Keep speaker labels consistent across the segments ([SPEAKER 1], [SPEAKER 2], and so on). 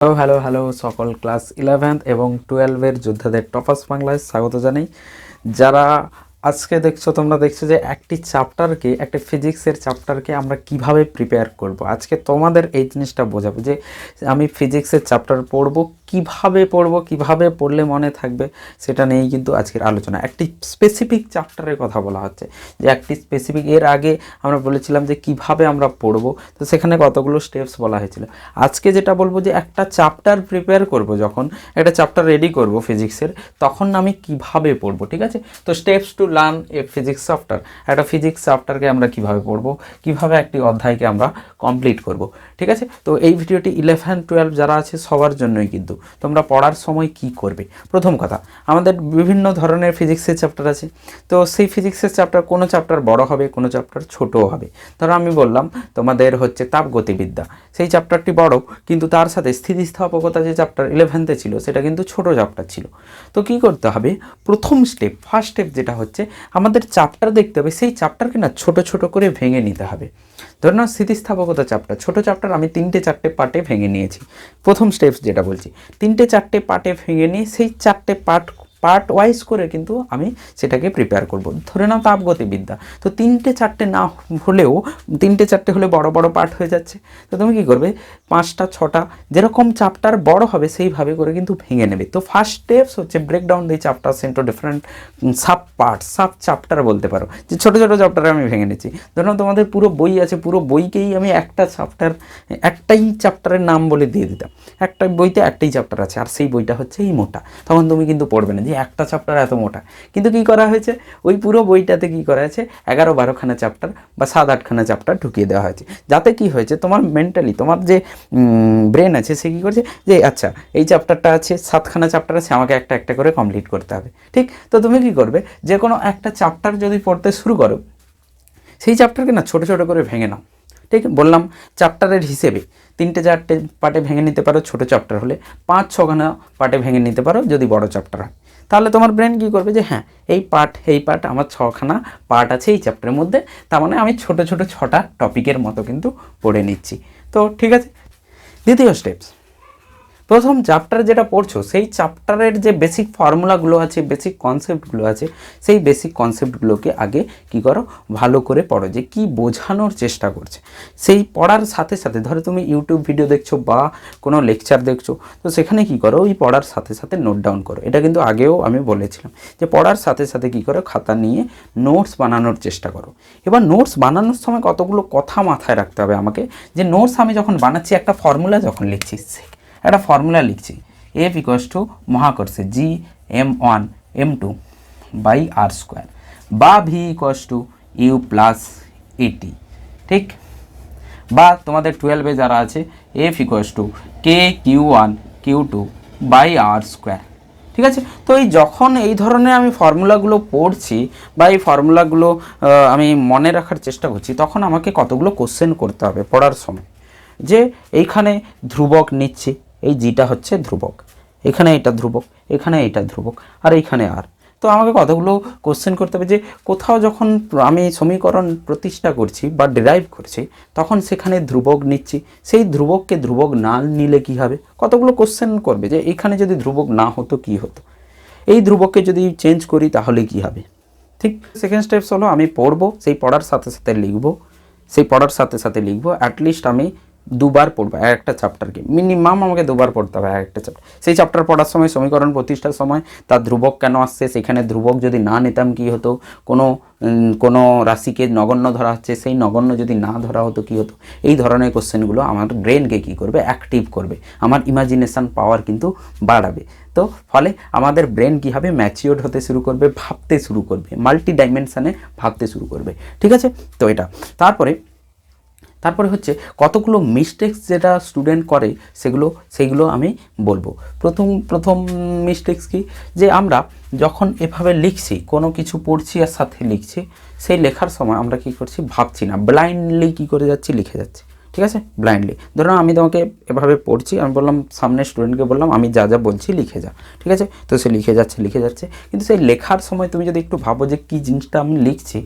[SPEAKER 1] Hello hello hello সকল class eleventh এবং টুয়েলভের যোদ্ধাদের টপাস বাংলায় স্বাগত জানাই। যারা আজকে দেখছ, তোমরা দেখছ যে একটি চ্যাপ্টারকে একটি ফিজিক্সের চ্যাপ্টারকে আমরা কীভাবে প্রিপেয়ার করব। আজকে তোমাদের এই জিনিসটা বোঝাবো যে আমি ফিজিক্সের চ্যাপ্টার পড়ব কীভাবে পড়ব, কীভাবে পড়লে মনে থাকবে সেটা নিয়েই কিন্তু আজকের আলোচনা। একটি স্পেসিফিক চ্যাপ্টারের কথা বলা হচ্ছে, যে একটি স্পেসিফিক এর আগে আমরা বলেছিলাম যে কীভাবে আমরা পড়ব, তো সেখানে কতগুলো স্টেপস বলা হয়েছিল। আজকে যেটা বলব যে একটা চ্যাপ্টার প্রিপেয়ার করব যখন, একটা চ্যাপ্টার রেডি করব ফিজিক্সের তখন আমি কীভাবে পড়ব, ঠিক আছে? তো steps to learn a physics chapter একটা ফিজিক্স চ্যাপ্টারকে আমরা কীভাবে পড়ব, কীভাবে একটি অধ্যায়কে আমরা কমপ্লিট করব, ঠিক আছে? তো এই ভিডিওটি ইলেভেন টুয়েলভ যারা আছে সবার জন্যই কিন্তু তোমরা পড়ার সময় কি করবে? প্রথম কথা, আমাদের বিভিন্ন ধরনের ফিজিক্সের চ্যাপ্টার আছে। তো সেই ফিজিক্সের চ্যাপ্টার কোনো চ্যাপ্টার বড় হবে, কোনো চ্যাপ্টার ছোটও হবে। ধরো আমি বললাম, তোমাদের হচ্ছে তাপগতিবিদ্যা সেই চ্যাপ্টারটি বড়, কিন্তু তার সাথে স্থিতিস্থাপকতা যে চ্যাপ্টার ইলেভেন্থে ছিল, সেটা কিন্তু ছোট চ্যাপ্টার ছিল। তো কি করতে হবে? প্রথম স্টেপ ফার্স্ট স্টেপ যেটা হচ্ছে, আমাদের চ্যাপ্টার দেখতে হবে। সেই চ্যাপ্টারকে না ছোট ছোট করে ভেঙে নিতে হবে। ধরুন না স্থিতিস্থাপকতা চ্যাপ্টার ছোট চ্যাপ্টার আমি তিনটে চারটে পার্টে ভেঙে নিয়েছি। প্রথম স্টেপস যেটা বলছি তিনটে চারটে পার্টে ভেঙে নিয়ে সেই চারটে পার্ট পার্ট ওয়াইজ করে কিন্তু আমি সেটাকে প্রিপেয়ার করব। ধরে নাও তাপগতিবিদ্যা তো তিনটে চারটে না হলেও, তিনটে চারটে হলে বড় বড় পার্ট হয়ে যাচ্ছে। তো তুমি কী করবে? পাঁচটা, ছটা, যেরকম চ্যাপ্টার বড় হবে সেইভাবে করে কিন্তু ভেঙে নেবে। তো ফার্স্ট স্টেপস হচ্ছে ব্রেকডাউন দিয়ে chapters into different sub part sub chapter বলতে পারো। যে ছোটো ছোটো চ্যাপ্টারে আমি ভেঙে নিচ্ছি। ধরুন তোমাদের পুরো বই আছে, পুরো বইকেই আমি একটা চ্যাপ্টার একটাই চ্যাপ্টারের নাম বলে দিয়ে দিতাম। একটা বইতে একটাই চ্যাপ্টার আছে, আর সেই বইটা হচ্ছে এই মোটা। তখন তুমি কিন্তু পড়বে না। যে একটা চ্যাপ্টার এত মোটা। কিন্তু কি করা হয়েছে? ওই পুরো বইটাতে কি করা হয়েছে? এগারো বারোখানা চ্যাপ্টার বা সাত আটখানা চ্যাপ্টার ঢুকিয়ে দেওয়া হয়েছে। যাতে কি হয়েছে? তোমার মেন্টালি তোমার যে ব্রেন আছে, সে কী করছে? যে আচ্ছা এই চ্যাপ্টারটা আছে সাতখানা চ্যাপ্টার আছে, আমাকে একটা একটা করে কমপ্লিট করতে হবে। ঠিক? তো তুমি কি করবে? যে কোনো একটা চ্যাপ্টার যদি পড়তে শুরু করো, সেই চ্যাপ্টারকে না ছোটো ছোটো করে ভেঙে নাও। ঠিক? বললাম চ্যাপ্টারের হিসেবে তিনটে চারটে পার্টে ভেঙে নিতে পারো ছোটো চ্যাপ্টার হলে। পাঁচ ছখানা পার্টে ভেঙে নিতে পারো যদি বড় চ্যাপ্টার হয়। তাহলে তোমার ব্রেন কী করবে যে হ্যাঁ এই পার্ট এই পার্ট আমার ছখানা পার্ট আছে এই চ্যাপ্টারের মধ্যে। তার মানে আমি ছোট ছোট ছটা টপিকের মতো কিন্তু পড়ে নিচ্ছি। তো ঠিক আছে? দ্বিতীয় স্টেপস প্রথম চ্যাপ্টার যেটা পড়ছো, সেই চ্যাপ্টারের যে বেসিক ফর্মুলাগুলো আছে বেসিক কনসেপ্টগুলো আছে, সেই বেসিক কনসেপ্টগুলোকে আগে কি করো, ভালো করে পড়ো যে কি বোঝানোর চেষ্টা করছে। সেই পড়ার সাথে সাথে, ধরো তুমি ইউটিউব ভিডিও দেখছ বা কোনো লেকচার দেখছ, তো সেখানে কি করো, ওই পড়ার সাথে সাথে নোট ডাউন করো। এটা কিন্তু আগেও আমি বলেছিলাম যে পড়ার সাথে সাথে কি করো, খাতা নিয়ে নোটস বানানোর চেষ্টা করো। এবার নোটস বানানোর সময় কতগুলো কথা মাথায় রাখতে হবে আমাকে? যে নোটস আমি যখন বানাচ্ছি, একটা ফর্মুলা যখন লিখছি একটা ফর্মুলা লিখছি। F equals to মহাকর্ষে G M one M two by R square বা V equals to U plus A T ঠিক? বা তোমাদের টুয়েলভে যারা আছে F equals to K Q one Q two by R square ঠিক আছে? তো এই যখন এই ধরনের আমি ফর্মুলাগুলো পড়ছি বা এই ফর্মুলাগুলো আমি মনে রাখার চেষ্টা করছি, তখন আমাকে কতগুলো কোশ্চেন করতে হবে পড়ার সময়। যে এইখানে ধ্রুবক নিচ্ছি এই জিটা হচ্ছে ধ্রুবক। এখানে এটা ধ্রুবক, এখানে এটা ধ্রুবক, আর এখানে আর তো আমাকে কতগুলো কোশ্চেন করতে হবে যে, কোথাও যখন আমি সমীকরণ প্রতিষ্ঠা করছি বা ডিরাইভ করছি, তখন সেখানে ধ্রুবক নিচ্ছি। সেই ধ্রুবককে ধ্রুবক না নিলে কি হবে? কতগুলো কোশ্চেন করবে যে, এখানে যদি ধ্রুবক না হতো, কি হতো? এই ধ্রুবককে যদি চেঞ্জ করি, তাহলে কি হবে? ঠিক সেকেন্ড স্টেপস হলো, আমি পড়ব, সেই পড়ার সাথে সাথে লিখব, সেই পড়ার সাথে সাথে লিখব অ্যাটলিস্ট আমি দুবার পড়ব এক একটা চ্যাপ্টারকে মিনিমাম আমাকে দুবার পড়তে হবে এক একটা চ্যাপ্টার সেই চ্যাপ্টার পড়ার সময়, সমীকরণ প্রতিষ্ঠার সময় তার ধ্রুবক কেন আসছে? সেখানে ধ্রুবক যদি না নিতাম কি হতো? কোনো কোনো রাশিকে নগণ্য ধরা হচ্ছে, সেই নগণ্য যদি না ধরা হতো কি হতো? এই ধরনের কোশ্চেনগুলো আমার ব্রেনকে কী করবে? অ্যাক্টিভ করবে। আমার ইমাজিনেশান পাওয়ার কিন্তু বাড়াবে। তো ফলে আমাদের ব্রেন কী হবে? ম্যাচিওর হতে শুরু করবে, ভাবতে শুরু করবে মাল্টি ডাইমেনশানে ভাবতে শুরু করবে। ঠিক আছে? তো এটা। তারপরে তারপরে হচ্ছে কতগুলো মিস্টেক্স যেটা স্টুডেন্ট করে, সেগুলো সেগুলো আমি বলব। প্রথম প্রথম মিস্টেক্স কি? যে আমরা যখন এভাবে লিখছি, কোনো কিছু পড়ছি আর সাথে লিখছি, সেই লেখার সময় আমরা কি করছি? ভাবছি না। ব্লাইন্ডলি কি করে যাচ্ছি? লিখে যাচ্ছি। ঠিক আছে? ব্লাইন্ডলি ধরো আমি তোমাকে এভাবে পড়ছি, আমি বললাম সামনে স্টুডেন্টকে বললাম, আমি যা যা বলছি লিখে যা। ঠিক আছে? তো সে লিখে যাচ্ছে লিখে যাচ্ছে। কিন্তু সেই লেখার সময় তুমি যদি একটু ভাবো যে কী জিনিসটা আমি লিখছি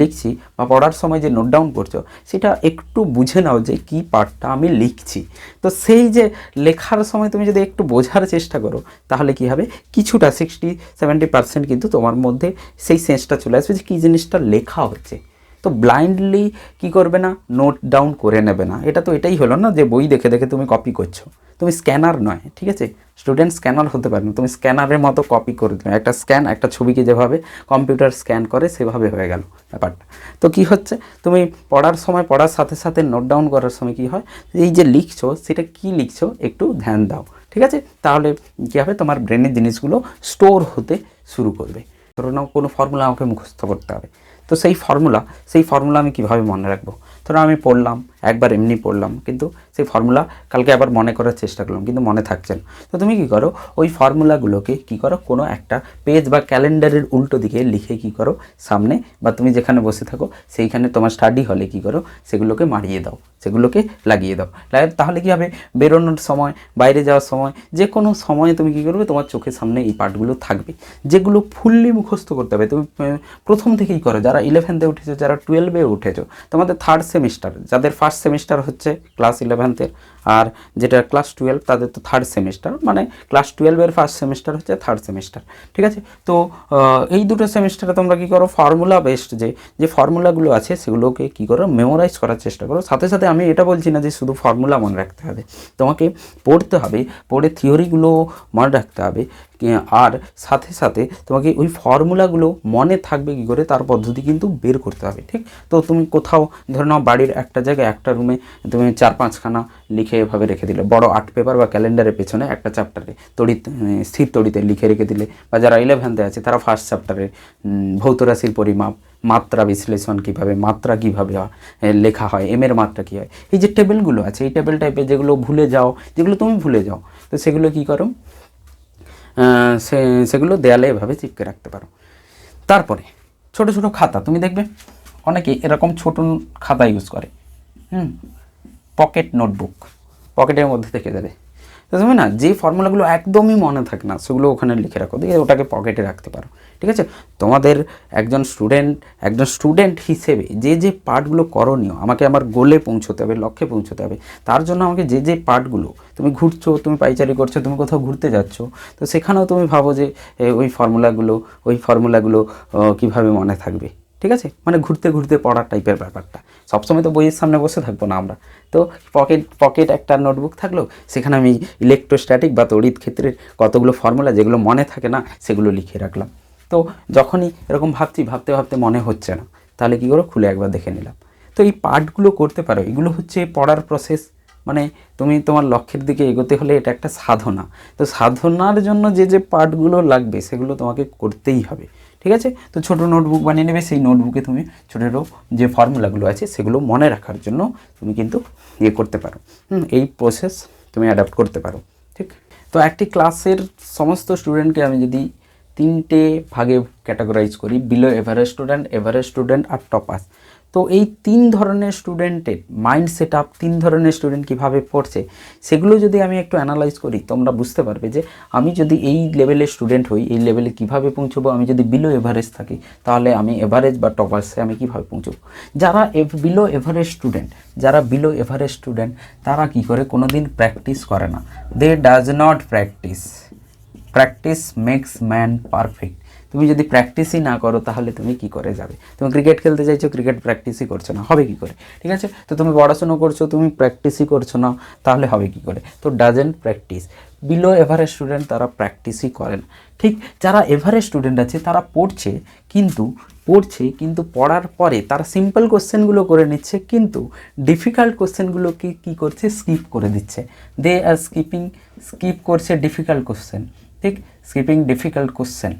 [SPEAKER 1] লিখছি বা পড়ার সময় যে নোট ডাউন করছ, সেটা একটু বুঝে নাও যে কী পার্টটা আমি লিখছি। তো সেই যে লেখার সময় তুমি যদি একটু বোঝার চেষ্টা করো, তাহলে কি হবে? কিছুটা সিক্সটি সেভেন্টি পার্সেন্ট কিন্তু তোমার মধ্যে সেই সেন্সটা চলে আসবে যে কী জিনিসটা লেখা হচ্ছে। তো ব্লাইন্ডলি কি করবে না? নোট ডাউন করে নেবে না। এটা তো এটাই হলো না যে বই দেখে দেখে তুমি কপি করছ। তুমি স্ক্যানার নয়, ঠিক আছে? স্টুডেন্ট স্ক্যানার হতে পারে না। তুমি স্ক্যানারের মতো কপি করে দেবে একটা স্ক্যান একটা ছবিকে যেভাবে কম্পিউটার স্ক্যান করে, সেভাবে হয়ে গেল ব্যাপারটা। তো কি হচ্ছে? তুমি পড়ার সময়, পড়ার সাথে সাথে নোট ডাউন করার সময় কি হয়? এই যে লিখছো, সেটা কি লিখছো? একটু ধ্যান দাও, ঠিক আছে? তাহলে কী হবে? তোমার ব্রেনের জিনিসগুলো স্টোর হতে শুরু করবে। ধরো নাও কোনো ফর্মুলা আমাকে মুখস্থ করতে হবে। তো সেই ফর্মুলা সেই ফর্মুলা আমি কীভাবে মনে রাখব? ধরো আমি পড়লাম একবার এমনি পড়লাম। কিন্তু সেই ফর্মুলা কালকে আবার মনে করার চেষ্টা করলাম, কিন্তু মনে থাকছে না। তো তুমি কী করো, ওই ফর্মুলাগুলোকে কী করো, কোনো একটা পেজ বা ক্যালেন্ডারের উল্টো দিকে লিখে কী করো, সামনে বা তুমি যেখানে বসে থাকো, সেইখানে তোমার স্টাডি হলে কী করো, সেগুলোকে মারিয়ে দাও, সেগুলোকে লাগিয়ে দাও। তাহলে কী হবে, বেরোনোর সময়, বাইরে যাওয়ার সময়, যে কোনো সময়ে তুমি কী করবে, তোমার চোখের সামনে এই পার্টগুলো থাকবে। যেগুলো ফুললি মুখস্থ করতে হবে, তুমি প্রথম থেকেই করো, যারা ইলেভেন্থে উঠেছো, যারা টুয়েলভে উঠেছো, তোমাদের থার্ড সেমিস্টার যাদের ফার্স্ট সেমিস্টার হচ্ছে ক্লাস ইলেভেন্থের আর যেটা ক্লাস টুয়েলভ তাদের তো থার্ড সেমিস্টার মানে ক্লাস টুয়েলভের ফার্স্ট সেমিস্টার হচ্ছে থার্ড সেমিস্টার ঠিক আছে? তো এই দুটো সেমিস্টারে তোমরা কী করো ফর্মুলা বেসড যে যে ফর্মুলাগুলো আছে, সেগুলোকে কী করো মেমোরাইজ করার চেষ্টা করো। সাথে সাথে আমি এটা বলছি না যে শুধু ফর্মুলা মনে রাখতে হবে। তোমাকে পড়তে হবে, পড়ে থিওরিগুলো মনে রাখতে হবে। আর সাথে সাথে তোমাকে ওই ফর্মুলাগুলো মনে থাকবে কী করে? তার পদ্ধতি কিন্তু বের করতে হবে, ঠিক? তো তুমি কোথাও ধরে নাও বাড়ির একটা জায়গায় একটা রুমে তুমি চার পাঁচখানা লিখে এভাবে রেখে দিলে। বড় আর্ট পেপার বা ক্যালেন্ডারের পেছনে একটা চ্যাপ্টারে তড়িৎ স্থির তড়িতে লিখে রেখে দিলে। বা যারা ইলেভেন্থে আছে, তারা ফার্স্ট চ্যাপ্টারে ভৌত রাশির পরিমাপ, মাত্রা বিশ্লেষণ কীভাবে, মাত্রা কীভাবে লেখা হয় এম এর মাত্রা কী হয়? এই যে টেবিলগুলো আছে, এই টেবিল টাইপের যেগুলো ভুলে যাও, যেগুলো তুমি ভুলে যাও, তো সেগুলো কী করো? সেগুলো দেয়ালে এভাবে চিপকে রাখতে পারো। তারপরে, ছোট ছোট খাতা, তুমি দেখবে অনেকে এরকম ছোট খাতা ইউজ করে, হুম? পকেট নোটবুক পকেটের মধ্যে থেকে যাবে। তো তুমি না যে ফর্মুলাগুলো একদমই মনে থাকে না, সেগুলো ওখানে লিখে রাখো। দিয়ে ওটাকে পকেটে রাখতে পারো। ঠিক আছে? তোমাদের একজন স্টুডেন্ট একজন স্টুডেন্ট হিসেবে যে যে পার্টগুলো করণীয়, আমাকে আমার গোলে পৌঁছতে হবে, লক্ষ্যে পৌঁছতে হবে, তার জন্য আমাকে যে যে পার্টগুলো তুমি ঘুরছো, তুমি পাইচারি করছ, তুমি কোথাও ঘুরতে যাচ্ছ, তো সেখানেও তুমি ভাবো যে ওই ফর্মুলাগুলো ওই ফর্মুলাগুলো কীভাবে মনে থাকবে? ঠিক আছে? মানে ঘুরতে ঘুরতে পড়ার টাইপের ব্যাপারটা। সবসময় তো বইয়ের সামনে বসে থাকব না আমরা। তো পকেট পকেট একটা নোটবুক থাকল, সেখানে আমি ইলেকট্রোস্ট্যাটিক বা তড়িৎ ক্ষেত্রের কতগুলো ফর্মুলা যেগুলো মনে থাকে না, সেগুলো লিখে রাখলাম। তো যখনই এরকম ভাবছি, ভাবতে ভাবতে মনে হচ্ছে না, তাহলে কী করো? খুলে একবার দেখে নিলাম। তো এই পার্টগুলো করতে পারো, এগুলো হচ্ছে পড়ার প্রসেস মানে তুমি তোমার লক্ষ্যের দিকে এগোতে হলে এটা একটা সাধনা। তো সাধনার জন্য যে যে পার্টগুলো লাগবে, সেগুলো তোমাকে করতেই হবে। ঠিক আছে? তো ছোট নোটবুক বানিয়ে নেবে সেই নোটবুকে তুমি ছোটো ছোটো যে ফর্মুলাগুলো আছে সেগুলো মনে রাখার জন্য তুমি কিন্তু ইয়ে করতে পারো। হুম, এই প্রসেস তুমি অ্যাডাপ্ট করতে পারো ঠিক? তো একটি ক্লাসের সমস্ত স্টুডেন্টকে আমি যদি তিনটে ভাগে ক্যাটাগরাইজ করি below average student average student আর টপাস তো এই তিন ধরনের স্টুডেন্টের মাইন্ড সেট আপ তিন ধরনের স্টুডেন্ট কীভাবে পড়ছে, সেগুলো যদি আমি একটু অ্যানালাইজ করি, তোমরা বুঝতে পারবে যে আমি যদি এই লেভেলের স্টুডেন্ট হই, এই লেভেলে কীভাবে পৌঁছবো, আমি যদি বিলো এভারেজ থাকি, তাহলে আমি এভারেজ বা টপার্সে আমি কীভাবে পৌঁছবো? যারা বিলো এভারেজ স্টুডেন্ট যারা বিলো এভারেজ স্টুডেন্ট তারা কী করে? কোনো দিন প্র্যাকটিস করে না। They does not practice practice makes man perfect তুমি যদি প্র্যাকটিসই না করো, তাহলে তুমি কি করে যাবে? তুমি ক্রিকেট খেলতে চাইছো ক্রিকেট প্র্যাকটিসই করছ না। হবে কি করে? ঠিক আছে? তো তুমি পড়াশুনো করছ, তুমি প্র্যাকটিসই করছ না, তাহলে হবে কি করে? তো doesn't practice below average student তারা প্র্যাকটিসই করে না। ঠিক? যারা এভারেজ স্টুডেন্ট আছে, তারা পড়ছে, কিন্তু পড়ছে, কিন্তু পড়ার পরে তারা সিম্পল কোশ্চেনগুলো করে নিচ্ছে, কিন্তু ডিফিকাল্ট কোশ্চেনগুলোকে কী করছে? স্কিপ করে দিচ্ছে। দে আর স্কিপিং স্কিপ করছে ডিফিকাল্ট কোশ্চেন ঠিক? স্কিপিং ডিফিকাল্ট কোশ্চেন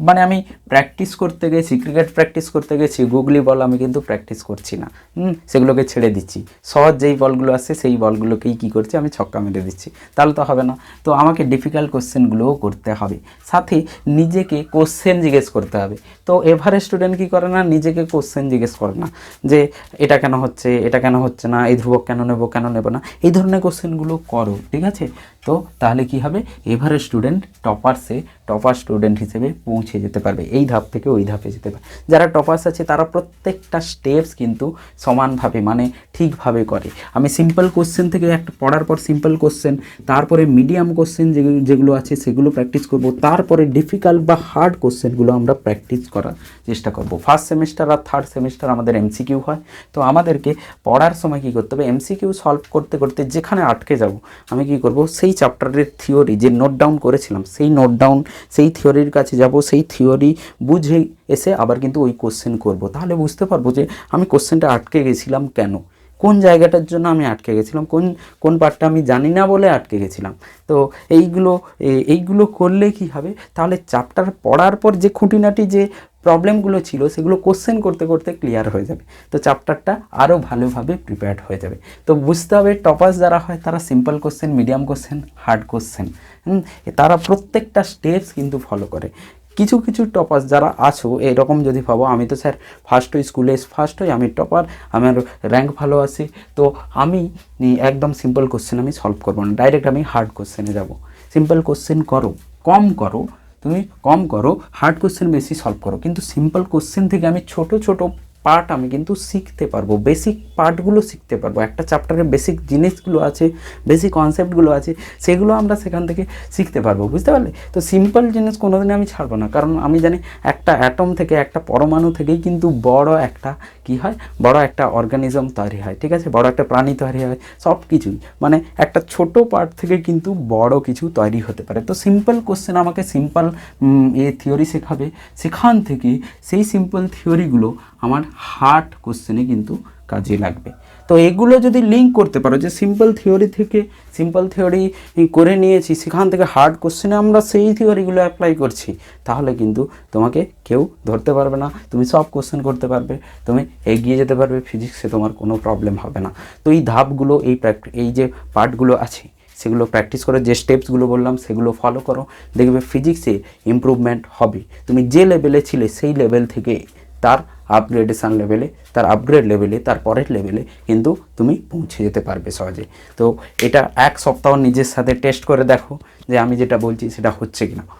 [SPEAKER 1] মানে আমি প্র্যাকটিস করতে গেছি ক্রিকেট প্র্যাকটিস করতে গেছি গুগলি বল আমি কিন্তু প্র্যাকটিস করছি না। হুম, সেগুলোকে ছেড়ে দিচ্ছি। সহজ যেই বলগুলো আসছে সেই বলগুলোকেই কী করছি আমি ছক্কা মেরে দিচ্ছি। তাহলে তো হবে না। তো আমাকে ডিফিকাল্ট কোশ্চেনগুলোও করতে হবে। সাথে নিজেকে কোশ্চেন জিজ্ঞেস করতে হবে। তো এভারেজ স্টুডেন্ট কী করে না নিজেকে কোশ্চেন জিজ্ঞেস করে না। যে এটা কেন হচ্ছে এটা কেন হচ্ছে না এই ধ্রুবক কেন নেব কেন নেব না এই ধরনের কোশ্চেনগুলো করো ঠিক আছে? তো তাহলে কি হবে? এভারেজ স্টুডেন্ট টপার্সে টপার স্টুডেন্ট হিসেবে পৌঁছে যেতে পারবে। এই ধাপ থেকে ওই ধাপে যেতে পারবে। যারা টপার্স আছে তারা প্রত্যেকটা স্টেপস কিন্তু সমানভাবে মানে ঠিকভাবে করে। আমি সিম্পল কোশ্চেন থেকে একটা পড়ার পর সিম্পল কোশ্চেন, তারপরে মিডিয়াম কোশ্চেন যেগুলো আছে সেগুলো প্র্যাকটিস করব, তারপরে ডিফিকাল্ট বা হার্ড কোশ্চেনগুলো আমরা প্র্যাকটিস করার চেষ্টা করব। ফার্স্ট সেমিস্টার আর থার্ড সেমিস্টার আমাদের এমসিকিউ হয়। তো আমাদেরকে পড়ার সময় কী করতে হবে? এমসিকিউ সলভ করতে করতে যেখানে আটকে যাব, আমি কি করব? সেই চ্যাপ্টারের থিওরি যে নোট ডাউন করেছিলাম, সেই নোট ডাউন সেই থিওরির কাছে যাব, সেই থিওরি বুঝে এসে আবার কিন্তু ওই কোশ্চেন করব। তাহলে বুঝতে পারব যে আমি কোশ্চেনটা আটকে গেছিলাম কেন? কোন জায়গাটার জন্য আমি আটকে গেছিলাম? কোন কোন পার্টটা আমি জানি না বলে আটকে গেছিলাম? তো এইগুলো এইগুলো করলে কি হবে? তাহলে চ্যাপ্টার পড়ার পর যে খুঁটিনাটি যে প্রবলেমগুলো ছিল, সেগুলো কোশ্চেন করতে করতে ক্লিয়ার হয়ে যাবে। তো চ্যাপ্টারটা আরও ভালোভাবে প্রিপেয়ার্ড হয়ে যাবে। তো বুঝতে হবে টপার্স যারা হয়, তারা simple question medium question hard question তারা প্রত্যেকটা স্টেপস কিন্তু ফলো করে। কিছু কিছু টপার যারা আছো, এরকম যদি ভাবো, আমি তো স্যার ফার্স্ট হই স্কুলে ফার্স্ট হই আমি টপার আমার র্যাঙ্ক ভালো আছে। তো আমি একদম সিম্পল কোশ্চেন আমি সলভ করব না ডাইরেক্ট আমি হার্ড কোশ্চেনে যাব। সিম্পল কোশ্চেন করো, কম করো, তুমি কম করো হার্ড কোশ্চেন বেশি সলভ করো। কিন্তু সিম্পল কোশ্চেন থেকে আমি ছোট ছোট পার্ট আমি কিন্তু শিখতে পারব বেসিক পার্টগুলো শিখতে পারব। একটা চ্যাপ্টারের বেসিক জিনিসগুলো আছে বেসিক কনসেপ্টগুলো আছে, সেগুলো আমরা সেখান থেকে শিখতে পারব, বুঝতে পারলে? তো সিম্পল জিনিস কোনোদিন আমি ছাড়বো না, কারণ আমি জানি একটা অ্যাটম থেকে একটা পরমাণু থেকেই কিন্তু বড় একটা কি হয়? বড় একটা অর্গানিজম তৈরি হয়, ঠিক আছে? বড় একটা প্রাণী তৈরি হয় সব কিছুই মানে একটা ছোট পার্ট থেকে কিন্তু বড় কিছু তৈরি হতে পারে। তো সিম্পল কোশ্চেন আমাকে সিম্পল এ থিওরি শেখাবে। সেখান থেকে সেই সিম্পল থিওরিগুলো আমার হার্ড কোশ্চেনে কিন্তু কাজে লাগবে। তো এগুলো যদি লিঙ্ক করতে পারো, যে সিম্পল থিওরি থেকে সিম্পল থিওরি করে নিয়েছি, সেখান থেকে হার্ড কোশ্চেনে আমরা সেই থিওরিগুলো অ্যাপ্লাই করছি, তাহলে কিন্তু তোমাকে কেউ ধরতে পারবে না, তুমি সব কোশ্চেন করতে পারবে, তুমি এগিয়ে যেতে পারবে ফিজিক্সে তোমার কোনো প্রবলেম হবে না। তো এই ধাপগুলো এই এই যে পার্টগুলো আছে, সেগুলো প্র্যাকটিস করে, যে স্টেপসগুলো বললাম, সেগুলো ফলো করো, দেখবে ফিজিক্সে ইমপ্রুভমেন্ট হবে। তুমি যে লেভেলে ছিলে, সেই লেভেল থেকে তার আপগ্রেডেশন লেভেলে তার আপগ্রেড লেভেলে তার পরের লেভেলে কিন্তু তুমি পৌঁছে যেতে পারবে সহজে। তো এটা এক সপ্তাহ নিজের সাথে টেস্ট করে দেখো যে আমি যেটা বলছি সেটা হচ্ছে কিনা।